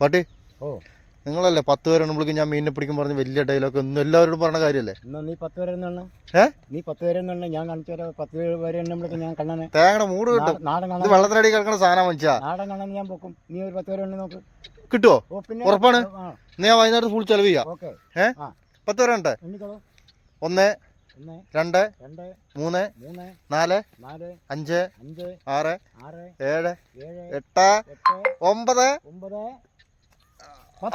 പാട്ടി? ഓ. നിങ്ങളല്ലേ പത്ത് നമ്മൾക്ക് ഞാൻ മീനിനെ പിടിക്കും പറഞ്ഞ് വലിയ ഡയലോഗ് ഒന്നും എല്ലാവരോടും പറഞ്ഞ കാര്യമല്ലേ? നീ പത്ത് പേരെ ഏ? നീ പത്ത് പേരെ ഞാൻ കാണിച്ചു തരാം. പത്ത് പേരെ ഞാൻ കണ്ണനെ. തേങ്ങയുടെ മൂട് കിട്ടും. നാടൻ വെള്ളത്തിനടി കിടക്കണ സാധനം വെച്ചാ നാടൻ കാണാൻ ഞാൻ പോക്കും. നീ ഒരു പത്ത് പേരെ നോക്ക്. കിട്ടുമോ ഉറപ്പാണ്? നീ ഞാൻ വൈകുന്നേരത്ത് ഫുൾ ചെലവ് ചെയ്യാം. ഓക്കെ. ഏ. പത്ത് പേരെ ഉണ്ട് ഒന്ന് രണ്ട് രണ്ട് മൂന്ന് മൂന്ന് നാല് നാല് അഞ്ച് അഞ്ച് ആറ് ആറ് ഏഴ് ഏഴ് എട്ട് ഒമ്പത്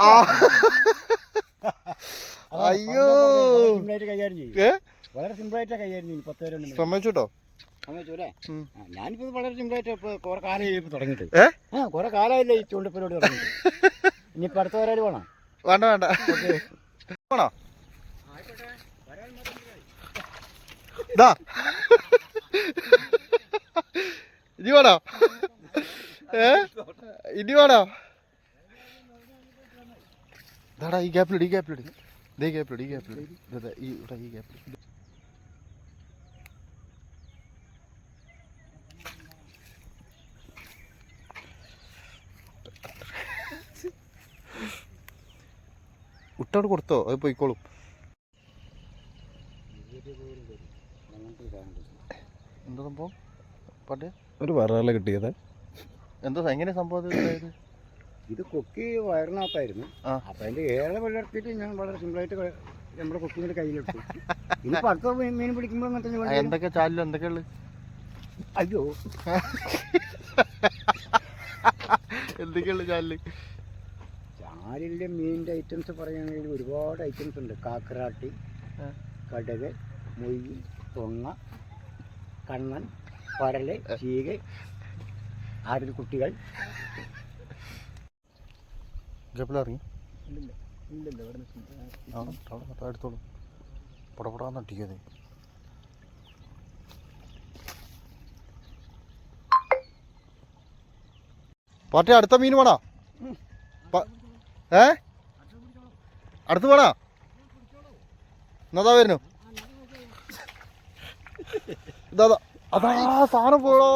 അയ്യോ. വളരെ സിമ്പിൾ വളരെ സിമ്പിളായിട്ട് കൈകാര്യം ചെയ്യും പത്ത് പേരെ എണ്ണി സമ്മതിച്ചുട്ടോ? സമ്മതിച്ചൂല്ലേ ഉം. ഞാനിപ്പോ വളരെ സിമ്പിൾ ആയിട്ട് കുറെ കാലമായി ഇപ്പൊ തുടങ്ങിയിട്ട്. ആ കുറെ കാലമായില്ല ഈ ഇനിയിപ്പോ അടുത്ത വേണം വേണ്ട വേണ്ട. വേണോ ദാ. ഇനി വേണോ ഏ? ഇനി വേണോ ദാടാ ഈ ഗ്യാപ്പിലിട് ഈ ഗ്യാപ്പിലിട് ദേ ഗ്യാപ്പിലിട് ഈ ഗ്യാപ്പിലിട് ദേ, ഈ ഇവിടെ ഈ ഗ്യാപ്പിൽ ഉട്ടോട് കൊടുത്തോ അത് പോയിക്കോളും. എന്താ സംഭവം? പണ്ട് ഒരു വരാല കിട്ടിയത്. എന്താ എങ്ങനെ സംഭവം ഇത് കൊക്കി വയറിനകത്തായിരുന്നു. അപ്പൊ അതിന്റെ ഏഴെ വളർത്തിയിട്ട് ഞാൻ വളരെ സിമ്പിളായിട്ട് ആയിട്ട് നമ്മുടെ കൊക്കിന്റെ കയ്യിലെടുത്തു. ഇനി അടുത്ത മീൻ പിടിക്കുമ്പോൾ എന്തൊക്കെ ചാലിലും എന്തൊക്കെ ഉള്ളത് അയ്യോ. എന്തൊക്കെയുള്ള ചാലിൽ? ചാലിലെ മീനിന്റെ ഐറ്റംസ് പറയുകയാണെങ്കിൽ ഒരുപാട് ഐറ്റംസ് ഉണ്ട്. കാക്കറാട്ടി. കടക് മൊയ്യ് പൊങ്ങ കണ്ണൻ പരൽ ചീക ആരുടെ കുട്ടികൾ ഗപ്പിലിറങ്ങി. ഇറങ്ങി ആ എടുത്തോളൂ. പടപടാന്ന് അട്ടിക്കത് പാട്ടി അടുത്ത മീൻ വേണോ? ഏ? അടുത്ത് വേണോ? എന്നതാ വരുന്നു. ഇതാ അതാ സാധനം പോയോ